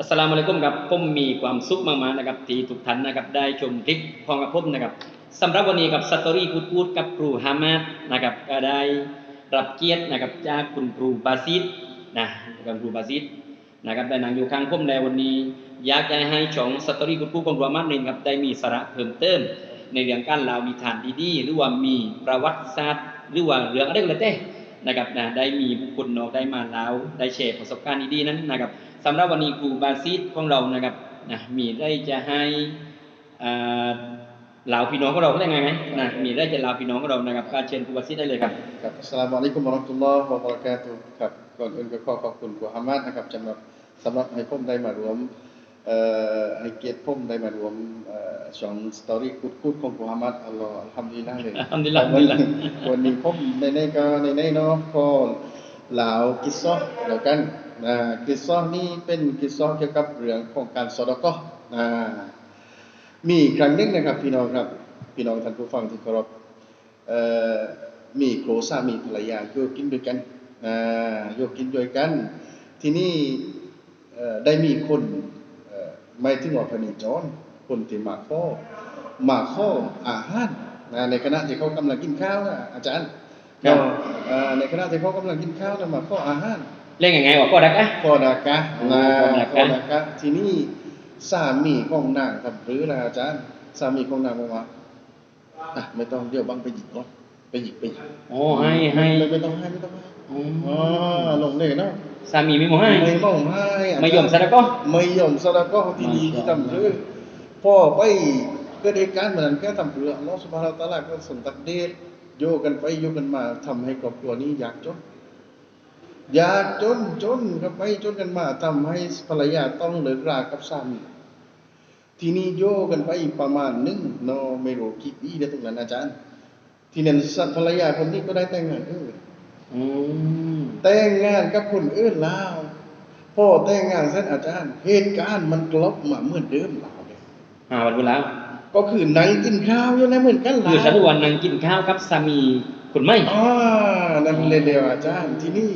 อัสลามุอะลัยกุมครับผมมีความสุขมากๆนะครับที่ทุกท่านนะครับได้ชมคลิปพร้อมกับผมนะครับสำหรับวันนี้กับสตอรี่พูดพูดกับครูฮามาดนะครับก็ได้รับเกียรตินะครับจากคุณครูบาซิดนะกับครูบาซิดนะครับได้นั่งอยู่ข้างผมในวันนี้ อยากจะให้ช่องสตอรี่พูดพูดของครูฮามาดนี่ครับได้มีสาระเพิ่มเติม ในเรื่องการเล่านิทานดีๆหรือว่ามีประวัติศาสตร์ หรือว่าเรื่องอะไรก็แล้วแต่นะครับนะได้มีบุคคลนอกได้มาเล่าได้แชร์ประสบการณ์ดีๆนั้นนะครับำหรับวันนี้ครูบาซิดของเรานะครับนะมีได้จะให้อ่าเหล่าพี่น้องของเราได้ไงไหมนะมีได้จะเหล่าพี่น้องของเรานะครับการเชิญครูบาซิดได้เลยครับครับอัสสลามุอะลัยกุมวะเราะห์มะตุลลอฮ์วะบะเราะกาตุฮ์ครับก่อนอื่นก็ขอขอบคุณครูฮามัดนะครับสำหรับสำหรับให้ผมได้มารวมเอ่อให้เกียรติผมได้มารวมเอ่อช่องสตอรี่คุดคุดของครูฮามัดอัลลอฮ์อัลฮัมดุลิลลาห์เลยอัลฮัมดุลิลลาห์อัลฮัมดุลิลลาห์วันนี้ผมในในๆก็ในในๆเนาะก็ลาวกิสซอห์แล้วกัน นะกิสซอห์นี่เป็นกิสซอห์เกี่ยวกับเรื่องของการสอดกอห์นะมีครั้งหนึงนะครับ พี่น้องครับ พี่น้องท่านผู้ฟังที่เคารพเอ่อมีโครสามีภรรยาอยู่กินด้วยกันอ่าอยู่กินด้วยกัน ที่นี่เอ่อได้มีคนเอ่อไม่ถึงว่าพนิจรคนที่มาข้อมาข้ออาหารนะในขณะที่เขากำลังกินข้าวนะอาจารย์ครับเอ่อในขณะที่เขากำลังกินข้าวนะมาข้ออาหาร เล่นยังไงวะก็ได้กะขอดากะอ๋อนะขอดากะขอดากะที่นี่สามีของนางครับหรือนะอาจารย์สามีของนางบอกว่าอะไม่ต้องเดี๋ยวบังไปหยิบก่อนไปหยิบไปหยิบโอ้ให้ให้ไม่ไม่ต้องให้ไม่ต้องให้อ๋อ๋ออลงเลยเนาะสามีไม่มาให้ไม่ต้องให้อาจารไม่ยอมซะแล้วก็ไม่ยอมซะแล้วก็ที่ดีมาที่ทำคือพ่อไปเกิดเหตุการณ์เหมือนนั้นแค่ทำเพื่ออัลลอฮฺสุบฮานาอัลลอฮฺตะอาลาก็ส่งตักเดชโยกกันไปโยกกันมาทำให้ครอบครัวนี้อยากจนอ ยากจนจนกันไปจนกันมาทำให้ภรรยาต้องเลิกรากับสามีทีนี้โยกกันไปอีกประมาณหนึงเนอไม่รู้กี่ปีเดี๋ยวตรงนั้นอาจารย์ ทีนั้นภรรยาคนนี้ก็ได้แต่งงานเอออืมแต่งงานกับคนอื่นแล้วพ่อแต่งงานเส้นอาจารย์ เหตุการณ์มันกลบมาเหมือนเดิมแล้วเนี่ยอ่าวันเวลาก็คือนั่งกินข้าวอยู่ในเหมือนกันคือฉันแล้ววันนั่งกินข้าวกับสามีคุณไม่อ่านั่นเลยเดียวอาจารย์ที่นี่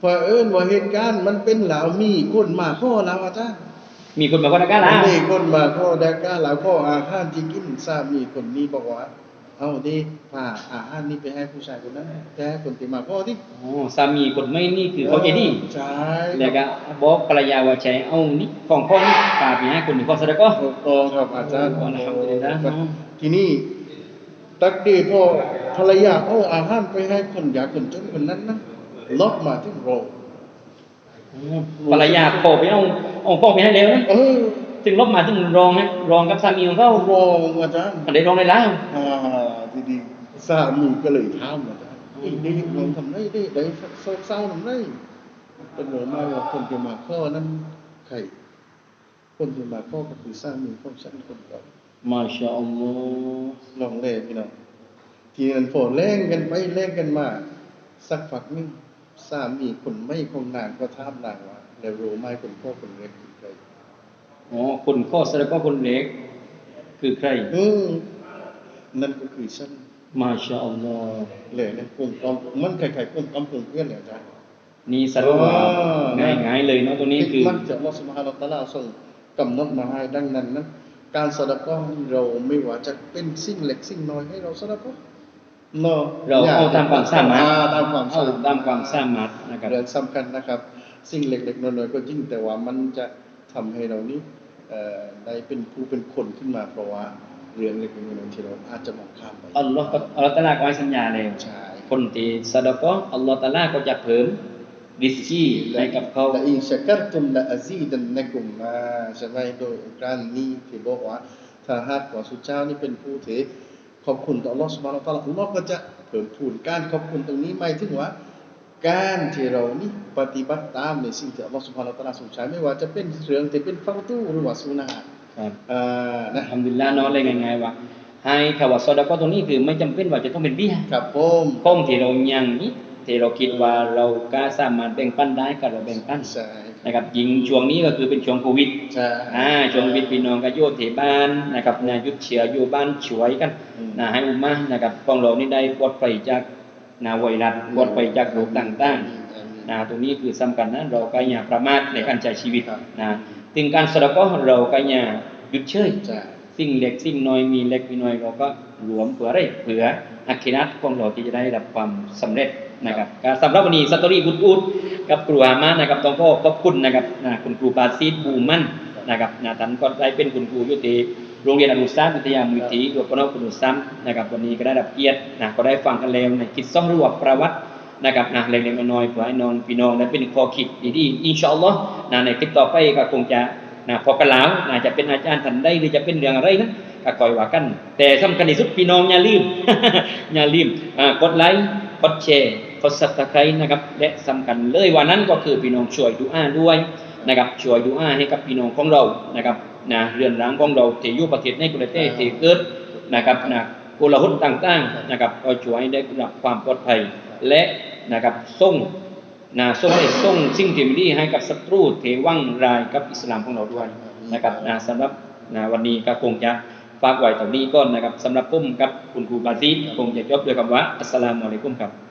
พอเอิญว่าเหตุการณ์มันเป็นเหล่ามีคนมาข้อแล้วอาจารย์มีคนมาก็ได้กะแล้วมีคนมาข้อดาก้าแล้วข้ออาหารที่กินสามีคนนี้บอกว่าเอาดิพาอาหารนี้ไปให้ผู้ชายคนนั้นไปให้คนที่มาข้อที่อ๋อสามีคนไม่นี่คือเขาใจดีใช่แล้วก็บอกภรรยาว่าใช้เอานี่ของข้อนี้ฝากไปให้คนหนึ่งข้อซะแล้วก็ถูกต้องครับอาจารย์อัลฮัมดุลิลลาห์ทีนี้ตักดีพอภรรยาเอาอาหารไปให้คนอยากคนจนคนนั้นนะ ลบมาที่โรงภรรยาโผล่ไปเอาเอาข้อไปให้แล้วนะเออถึงลบมาถึงรองนะรองกับสามีของเขาโรงอาจารย์อันได้รองได้แล้วอ่าทีนี้สามีก็เลยถามอาจารย์ไอ้ยดีลองทำไรได้ได้เศร้าเศร้าทำไรเป็นหัวมาว่าคนที่มาข้อนั้นใครคนที่มาข้อก็คือสามีของฉันคนเดียวมาชาอัลลอฮ์ลองเล่นพี่น้องทีนั้นพอเล่นกันไปเล่นกันมา สักพักหนึง สามีคนไม่คงนางก็ถามนางว่าแล้วรู้ไหมคนพ่อคนเล็กคือใครอ๋อคนข้อซะแล้วก็คนเล็ก คือใครเออนั่นก็คือฉันมาชาอัลลอฮ์เลยนะกลุ่มกำมันคล้ายๆกลุ่มกำกลุ่มเพื่อนเนี่ยอาจารย์นี่สรุปว่าอ๋อง่ายๆเลยเนาะตัวนี้คือมันจะอัลลอฮฺสุบฮานาอัลตะอาลาส่งกำหนดมาให้ดังนั้นนั้นการสดก็เราไม่ว่าจะเป็นสิ่งเล็กสิ่งน้อยให้เราสดก็เนาะเราเอาตามความสามารถอ่ตามความเอาสามารถตามความสามารถนะครับเรื่องสำคัญนะครับ สิ่งเล็กๆน้อยๆก็ยิ่งแต่ว่ามันจะทำให้เรานี้เอ่อได้เป็นผู้เป็นคนขึ้นมาเพราะว่าเรื่องเล็กๆน้อยๆที่เราอาจจะมองข้ามไปอัลลอฮ์ก็อัลลอฮ์ตะอาลาก็ให้สัญญาแล้วใช่คนที่สะดอกอัลลอฮ์ตะอาลาก็จะเพิ่มริสกีให้กับเขาและอินชักรตุมละอาซีดันนะกุมมาใช่ไหมโดยการนี้ที่บอกว่าถ้าหากว่าสุเจ้านี่เป็นผู้ที่ ขอบคุณต่ออัลลอฮ์สุบฮานะฮูวะตะอาลาอัลลอฮ์ก็จะเพิ่มพูนการขอบคุณตรงนี้หมายถึงว่า การที่เรานี่ปฏิบัติตามในสิ่งที่อัลลอฮ์สุบฮานะฮูวะตะอาลาทรงใช้ไม่ว่าจะเป็นเรื่องที่เป็นฟัรดูหรือว่าสุนนะห์ครับอ่านะทำดุลิลลาห์เนาะเลยง่ายๆว่าให้คำว่าสะดอกตรงนี้คือไม่จำเป็นว่าจะต้องเป็นเบี้ยครับผมข้องที่เรายังนี้ ที่เราคิดว่าเราก็สามารถแบ่งปันได้ก็เราแบ่งปันใช่นะครับยิงช่วงนี้ก็คือเป็นช่วงโควิดใช่อ่าช่วงโควิดพี่น้องก็โยเทบ้านนะครับนะหยุดเชื้ออยู่บ้านช่วยกันอืมนะให้อุมมะนะครับของเรานี่ได้ปลอดภัยจากนาไวรัสปลอดภัยจากโรคต่างๆนะตรงนี้คือสำคัญนะเราก็อย่าประมาทในการใช้ชีวิตครับนะถึงการสะดอกก็เราก็อย่าหยุดเชยใช่สิ่งเล็กสิ่งน้อยมีเล็กมีน้อยเราก็รวมเผื่ออะไรเผื่ออาคินัตของเราที่จะได้รับความสำเร็จ นะครับสำหรับวันนี้สตอรี่พูดพูดกับครูอามานะครับต้องขอขอบคุณนะครับนะคุณครูปาซีดบูมันนะครับนะท่านก็ได้เป็นคุณครูยู่ที่โรงเรียนอนุสาสตร์วิทยามุทิรวมพนคุณอุซัมนะครับวันนี้ก็ได้รับเกียรตินะก็ได้ฟังกันแล้วในคิดซ่องรวบประวัตินะครับนะเล็กๆน้อยๆเพื่อให้น้องพี่น้องได้เป็นข้อคิดดีๆอินชาอัลลอฮ์นะในคลิปต่อไปก็คงจะนะพอกันแล้วนะจะเป็นอาจารย์ทันได้หรือจะเป็นเรื่องอะไรนะก็คอยว่ากัน แต่สำคัญที่สุดพี่น้องอย่าลืมอย่าลืมกดไลค์กดแชร์ กดซับสไครนะครับและสำคัญเลยว่านั้นก็คือพี่น้องช่วยดูอาด้วยนะครับช่วยดูอาให้กับพี่น้องของเรานะครับนะเรือนร่างของเราที่อยู่ประเทศในประเทศที่เกิดนะครับนะกุลหุนต่างๆนะครับก็ช่วยให้ได้รับความปลอดภัยและนะครับส่งนะส่งให้ส่งสิ่งที่ไม่ดีให้กับศัตรูเทวังรายกับอิสลามของเราด้วยนะครับนะสำหรับนะวันนี้ก็คงจะฝากไว้ตรงนี้ก่อนนะครับสำหรับผมกับคุณครูบาซีดคงจะจบด้วยคำว่าอัสสลามุอะลัยกุมครับ